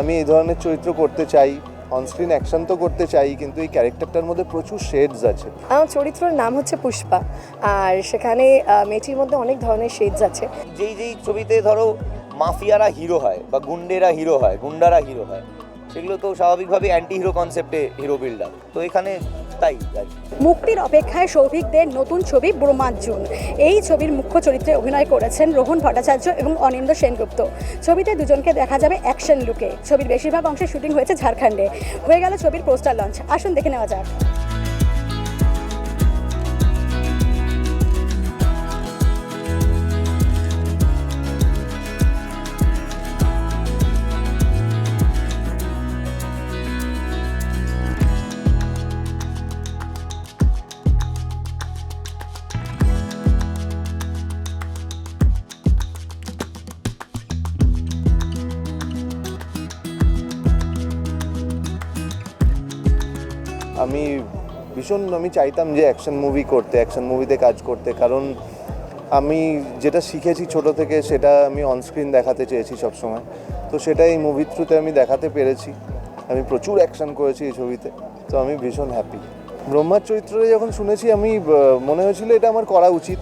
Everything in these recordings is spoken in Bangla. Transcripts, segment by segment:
আমি এই ধরনের চরিত্র করতে চাই অনস্ক্রিন অ্যাকশন তো করতে চাই কিন্তু এই ক্যারেক্টারটার মধ্যে প্রচুর শেডস আছে। আমার চরিত্রের নাম হচ্ছে পুষ্পা আর সেখানে মেয়েটির মধ্যে অনেক ধরনের শেডস আছে। যেই যেই ছবিতে ধরো মাফিয়ারা হিরো হয় বা গুন্ডেরা হিরো হয় গুন্ডারা হিরো হয় সেগুলো তো স্বাভাবিকভাবে অ্যান্টি হিরো কনসেপ্টে হিরো বিল্ডার তো এখানে তাই মুক্তির অপেক্ষায় সৌভিকদের নতুন ছবি ব্রহ্মার্জুন এই ছবির মুখ্য চরিত্রে অভিনয় করেছেন রোহন ভট্টাচার্য এবং অনিন্দ সেনগুপ্ত। ছবিতে দুজনকে দেখা যাবে অ্যাকশন লুকে। ছবির বেশিরভাগ অংশে শুটিং হয়েছে ঝাড়খণ্ডে। হয়ে গেল ছবির পোস্টার লঞ্চ। আসুন দেখে নেওয়া যাক। আমি ভীষণ, আমি চাইতাম যে অ্যাকশন মুভি করতে অ্যাকশন মুভিতে কাজ করতে। কারণ আমি যেটা শিখেছি ছোট থেকে, সেটা আমি অনস্ক্রিন দেখাতে চেয়েছি সবসময়। তো সেটা এই মুভির থ্রুতে আমি দেখাতে পেরেছি। আমি প্রচুর অ্যাকশন করেছি এই ছবিতে। তো আমি ভীষণ হ্যাপি ব্রহ্মার চরিত্রটা যখন শুনেছি, আমি মনে হয়েছিল এটা আমার করা উচিত।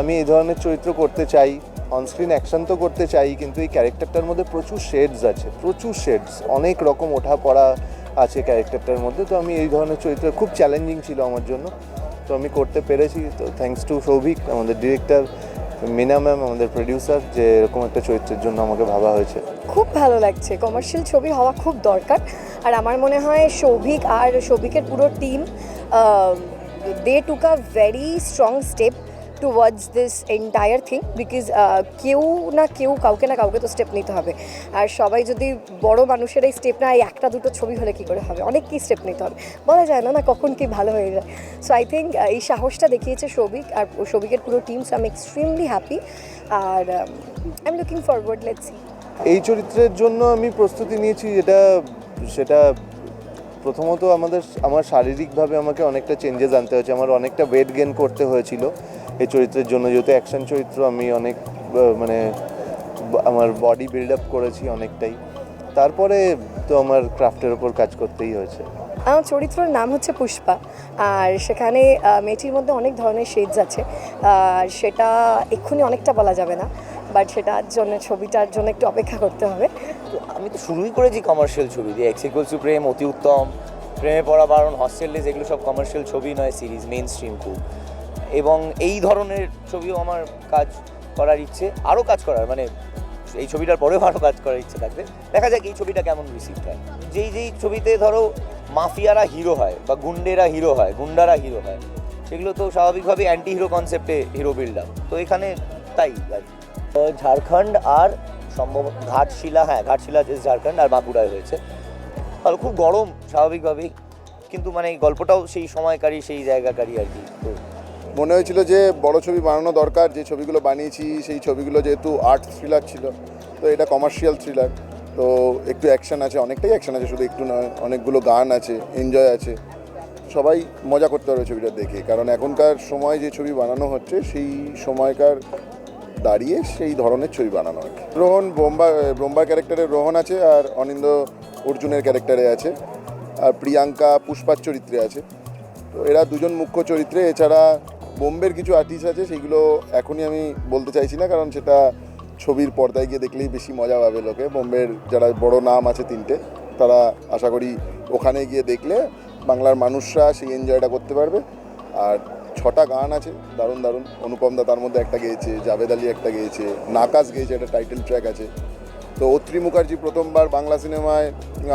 আমি এই ধরনের চরিত্র করতে চাই। অনস্ক্রিন অ্যাকশন তো করতে চাই, কিন্তু এই ক্যারেক্টারটার মধ্যে প্রচুর শেডস আছে। প্রচুর শেডস অনেক রকম ওঠা পড়া আছে ক্যারেক্টারটার মধ্যে। তো আমি এই ধরনের চরিত্র খুব চ্যালেঞ্জিং ছিল আমার জন্য। তো আমি করতে পেরেছি। তো থ্যাঙ্কস টু সৌভিক, আমাদের ডিরেক্টর মিনা ম্যাম আমাদের প্রডিউসার যে এরকম একটা চরিত্রের জন্য আমাকে ভাবা হয়েছে। খুব ভালো লাগছে। কমার্শিয়াল ছবি হওয়া খুব দরকার। আর আমার মনে হয় সৌভিক আর সৌভিকের পুরো team they took a very strong step towards this entire thing because কেউ না কেউ কাউকে না কাউকে তো স্টেপ নিতে হবে। আর সবাই যদি বড় মানুষের এই স্টেপ না, এই একটা দুটো ছবি হলে কী করে হবে? অনেক কি স্টেপ নিতে হবে। বলা যায় না না কখন কি ভালো হয়ে যায়। সো আই থিঙ্ক এই সাহসটা দেখিয়েছে সৌভিক আর সৌভিকের পুরো team so I am extremely happy R I am looking forward let's see এই চরিত্রের জন্য আমি প্রস্তুতি নিয়েছি, যেটা, সেটা প্রথমত আমাদের, আমার শারীরিকভাবে আমাকে অনেকটা চেঞ্জেস আনতে হয়েছে, আমার অনেকটা ওয়েট গেন করতে হয়েছিল। এই চরিত্রের জন্য যেহেতু অ্যাকশন চরিত্র আমি অনেক মানে আমার বডি বিল্ড আপ করেছি অনেকটাই। তারপরে তো আমার ক্রাফটের ওপর কাজ করতেই হয়েছে। আমার চরিত্রের নাম হচ্ছে পুষ্পা আর সেখানে মেয়েটির মধ্যে অনেক ধরনের শেডস আছে। আর সেটা এক্ষুনি অনেকটা বলা যাবে না বাট সেটার জন্য ছবিটার জন্য একটু অপেক্ষা করতে হবে। তো আমি তো শুরুই করেছি কমার্শিয়াল ছবি দিয়ে এক্সিকুয়াল টু প্রেম অতি উত্তম। প্রেমে পড়া বারণ হস্টেল ডেজ এগুলো সব কমার্শিয়াল ছবি নয় সিরিজ মেইন স্ট্রিম খুব। এবং এই ধরনের ছবিও আমার কাজ করার ইচ্ছে, আরও কাজ করার মানে এই ছবিটার পরেও আরও কাজ করার ইচ্ছে থাকবে। দেখা যাক এই ছবিটা কেমন রিসিভ হয়। যেই যেই ছবিতে ধরো মাফিয়ারা হিরো হয় বা গুন্ডেরা হিরো হয়, গুন্ডারা হিরো হয়, সেগুলো তো স্বাভাবিকভাবে অ্যান্টি হিরো কনসেপ্টে হিরো বিল্ডার তো এখানে তাই আর ঝাড়খণ্ড আর সম্ভব ঘাটশিলা হ্যাঁ ঘাটশিলা যে ঝাড়খণ্ড আর বাঁকুড়ায় হয়েছে। আর খুব গরম স্বাভাবিকভাবেই। কিন্তু মানে এই গল্পটাও সেই সময়কারী সেই জায়গাকারী আর কি। তো মনে হয়েছিল যে বড় ছবি বানানো দরকার, যে ছবিগুলো বানিয়েছি, সেই ছবিগুলো যেহেতু আর্ট থ্রিলার ছিল, তো এটা কমার্শিয়াল থ্রিলার তো একটু অ্যাকশন আছে, অনেকটাই অ্যাকশন আছে, শুধু একটু নয়, অনেকগুলো গান আছে এনজয় আছে। সবাই মজা করতে পারবে ছবিটা দেখে, কারণ এখনকার সময় যে ছবি বানানো হচ্ছে, সেই সময়কার দাঁড়িয়ে সেই ধরনের ছবি বানানো হয় রোহন বোম্বা বোম্বা ক্যারেক্টারে রোহন আছে আর অনিন্দ অর্জুনের ক্যারেক্টারে আছে, আর প্রিয়াঙ্কা পুষ্পার চরিত্রে আছে। তো এরা দুজন মুখ্য চরিত্রে, এছাড়া বোম্বের কিছু আর্টিস্ট আছে সেইগুলো এখনই আমি বলতে চাইছি না, কারণ সেটা ছবির পর্দায় গিয়ে দেখলেই বেশি মজা পাবে লোকে। বোম্বের যারা বড় নাম আছে তিনটে, তারা আশা করি ওখানে গিয়ে দেখলে বাংলার মানুষরা সেই এনজয়টা করতে পারবে। আর ছটা গান আছে, দারুণ দারুণ। অনুপম দা তার মধ্যে একটা গেয়েছে, জাভেদ আলী একটা গেয়েছে, নাকাশ গেয়েছে, একটা টাইটেল ট্র্যাক আছে। তো অত্রি মুখার্জি প্রথমবার বাংলা সিনেমায়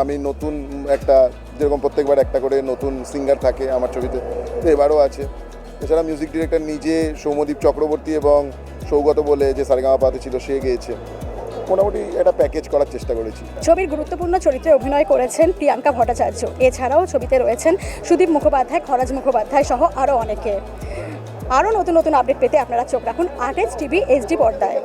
আমি নতুন একটা, যেরকম প্রত্যেকবার একটা করে নতুন সিঙ্গার থাকে আমার ছবিতে, তো এবারও আছে। এছাড়া মিউজিক ডিরেক্টর নিজে সৌমদীপ চক্রবর্তী এবং সৌগত বলে যে সারেগামাপাতে ছিল, সে গিয়েছে। মোটামুটি একটা প্যাকেজ করার চেষ্টা করেছি। ছবির গুরুত্বপূর্ণ চরিত্রে অভিনয় করেছেন প্রিয়াঙ্কা ভট্টাচার্য। এছাড়াও ছবিতে রয়েছেন সুদীপ মুখোপাধ্যায়, খরাজ মুখোপাধ্যায় সহ আরও অনেকে। আরও নতুন নতুন আপডেট পেতে আপনারা চোখ রাখুন আটেজ টিভি এইচডি পর্দায়।